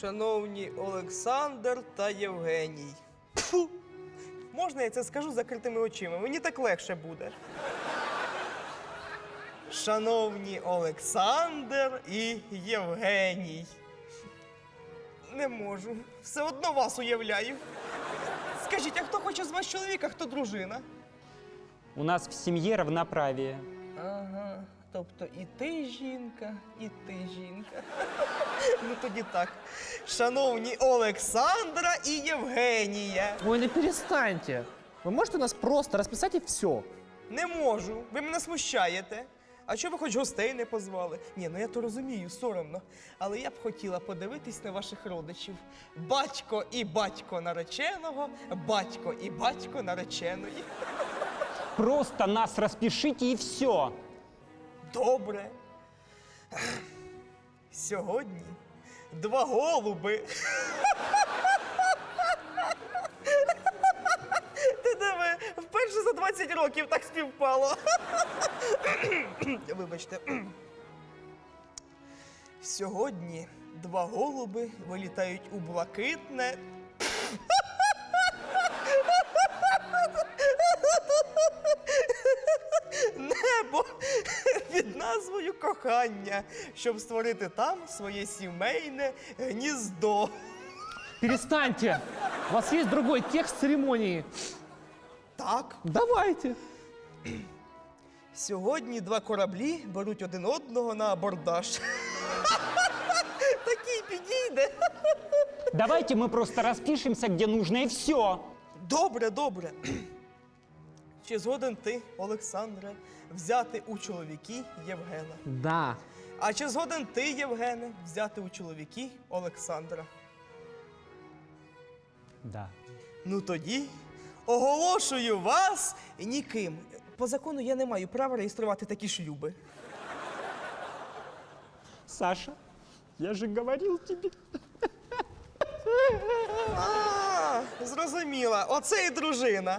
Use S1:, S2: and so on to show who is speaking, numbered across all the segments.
S1: Шановні Олександр та Євгеній. Фу. Можна я це скажу з закритими очима? Мені так легше буде. Шановні Олександр і Євгеній. Не можу. Все одно вас уявляю. Скажіть, а хто хоче з вас чоловіка, хто дружина?
S2: У нас в семье равноправие.
S1: Ага. Тобто і ти жінка, і ти жінка. Ну тоді так. Шановні Олександра і Євгенія.
S3: Ой, не перестаньте. Вы можете нас просто расписать и все.
S1: Не можу. Ви мене смущаєте. А чого ви хоч гостей не позвали? Ні, ну я то розумію, соромно. Але я б хотіла подивитись на ваших родичів. Батько і батько нареченого, батько і батько нареченої.
S2: Просто нас распишите и все.
S1: Добре. Сьогодні два голуби. Ти диви, вперше за 20 років так співпало. Вибачте. Сьогодні два голуби вилітають у блакитне. під назвою кохання, щоб створити там своє сімейне гніздо.
S3: Перестаньте! У вас есть другой текст церемонии.
S1: Так,
S3: Давайте.
S1: сьогодні два кораблі беруть один одного на абордаж. Такий підійде.
S2: Давайте мы просто распишемся, где нужно, и все.
S1: Добре, добре. Чи згоден ти, Олександре, взяти у чоловіки Євгена?
S3: Да.
S1: А чи згоден ти, Євгене, взяти у чоловіки Олександра?
S2: Да.
S1: Ну тоді оголошую вас ніким. По закону я не маю права реєструвати такі шлюби.
S2: Саша, я же говорил тебе.
S1: А, зрозуміла, оце і дружина.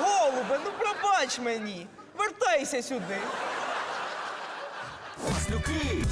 S1: Голубе, ну пробач мені. Вертайся сюди.
S4: Маслюки.